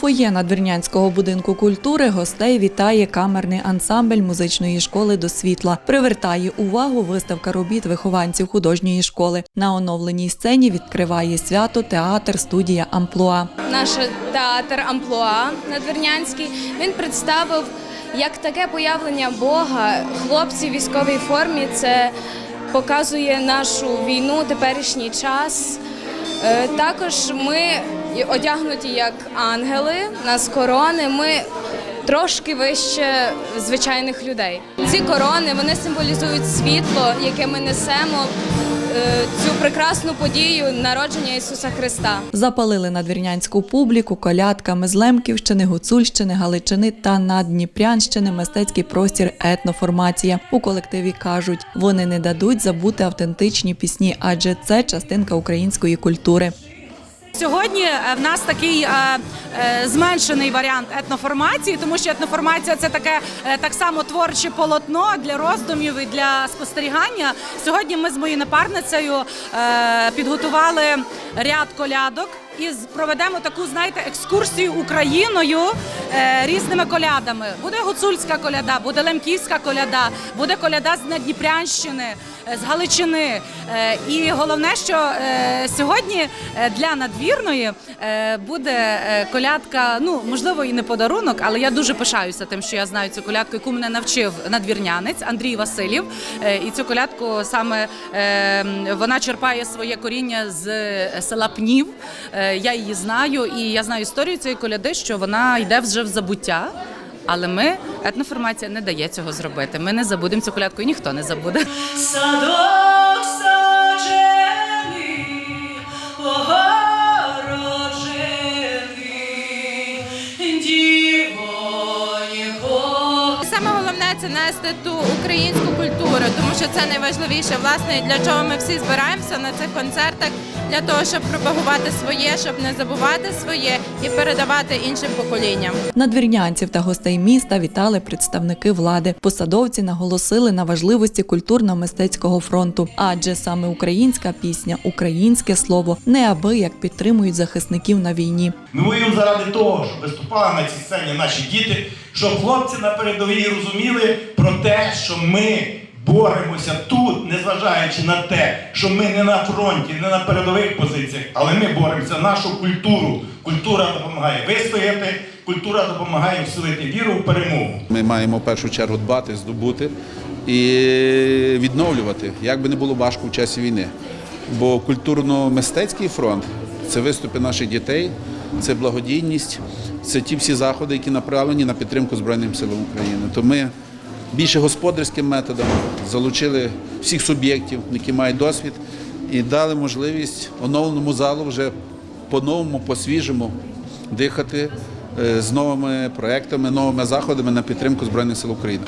фоє надвірнянського будинку культури гостей вітає камерний ансамбль музичної школи до світла. Привертає увагу виставка робіт вихованців художньої школи. На оновленій сцені відкриває свято театр студія Амплуа. наш театр Амплуа Надвірнянський. Він представив як таке появлення Бога. Хлопці в військовій формі це показує нашу війну, теперішній час. Е, Також ми одягнуті як ангели, нас корони. Ми трошки вище звичайних людей. Ці корони вони символізують світло, яке ми несемо. е, Цю прекрасну подію народження Ісуса Христа. Запалили надвірнянську публіку колядками з Лемківщини, Гуцульщини, Галичини та Наддніпрянщини мистецький простір етноформація. У колективі кажуть, вони не дадуть забути автентичні пісні, адже це частинка української культури. Сьогодні е, в нас такий е, е, зменшений варіант етноформації, тому що етноформація це таке так само творче полотно для роздумів і для спостерігання. Сьогодні ми з моєю напарницею підготували ряд колядок. І проведемо таку, знаєте, екскурсію Україною е, різними колядами. Буде гуцульська коляда, буде лемківська коляда, буде коляда з Надніпрянщини, е, з Галичини. Е, і головне, що е, сьогодні е, для надвірної е, буде е, колядка. Ну можливо, і не подарунок, але я дуже пишаюся тим, що я знаю цю колядку, яку мене навчив надвірнянець Андрій Васильєв. Е, і цю колядку саме е, вона черпає своє коріння з е, села Пнів. Е, я її знаю, і я знаю історію цієї коляди, що вона йде вже в забуття. Але ми етноформація не дає цього зробити. Ми не забудемо цю колядку, і ніхто не забуде. Садок саджений, огороджений. Саме головне це нести ту українську культуру, тому що це найважливіше, власне, для чого ми всі збираємося на цих концертах, для того, щоб пропагувати своє, щоб не забувати своє і передавати іншим поколінням. Надвірнянців та гостей міста вітали представники влади. Посадовці наголосили на важливості культурно-мистецького фронту, адже саме українська пісня, українське слово неабияк підтримують захисників на війні. Ми воюємо заради того, щоб виступали на цій сцені наші діти, щоб хлопці на передовій розуміли про те, що ми боремося тут, незважаючи на те, що ми не на фронті, не на передових позиціях, але ми боремося нашу культуру. Культура допомагає вистояти, культура допомагає вселити віру в перемогу. Ми маємо в першу чергу дбати, здобути і відновлювати, як би не було важко в часі війни. Бо культурно-мистецький фронт це виступи наших дітей, це благодійність, це ті всі заходи, які направлені на підтримку Збройним силам України. То ми більше господарським методом залучили всіх суб'єктів, які мають досвід, і дали можливість оновленому залу вже по-новому, по-свіжому дихати е, з новими проектами, новими заходами на підтримку Збройних сил України.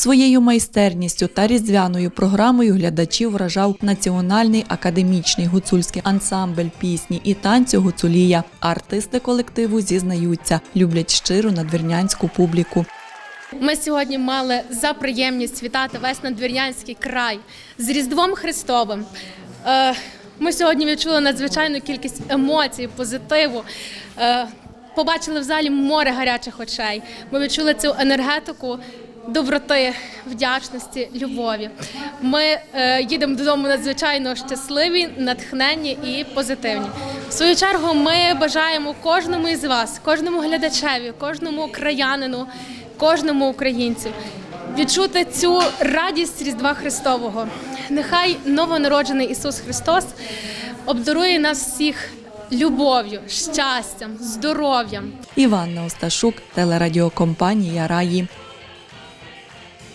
Своєю майстерністю та різдвяною програмою глядачів вражав національний академічний гуцульський ансамбль пісні і танцю Гуцулія. Артисти колективу зізнаються, люблять щиру надвірнянську публіку. Ми сьогодні мали за приємність вітати весь надвірнянський край з Різдвом Христовим. Е, Ми сьогодні відчули надзвичайну кількість емоцій, позитиву. Е, Побачили в залі море гарячих очей. Ми відчули цю енергетику доброти, вдячності, любові. Ми е, їдемо додому надзвичайно щасливі, натхненні і позитивні. В свою чергу ми бажаємо кожному із вас, кожному глядачеві, кожному краянину, кожному українцю відчути цю радість Різдва Христового. Нехай новонароджений Ісус Христос обдарує нас всіх любов'ю, щастям, здоров'ям. Іванна Осташук, телерадіокомпанія Раї.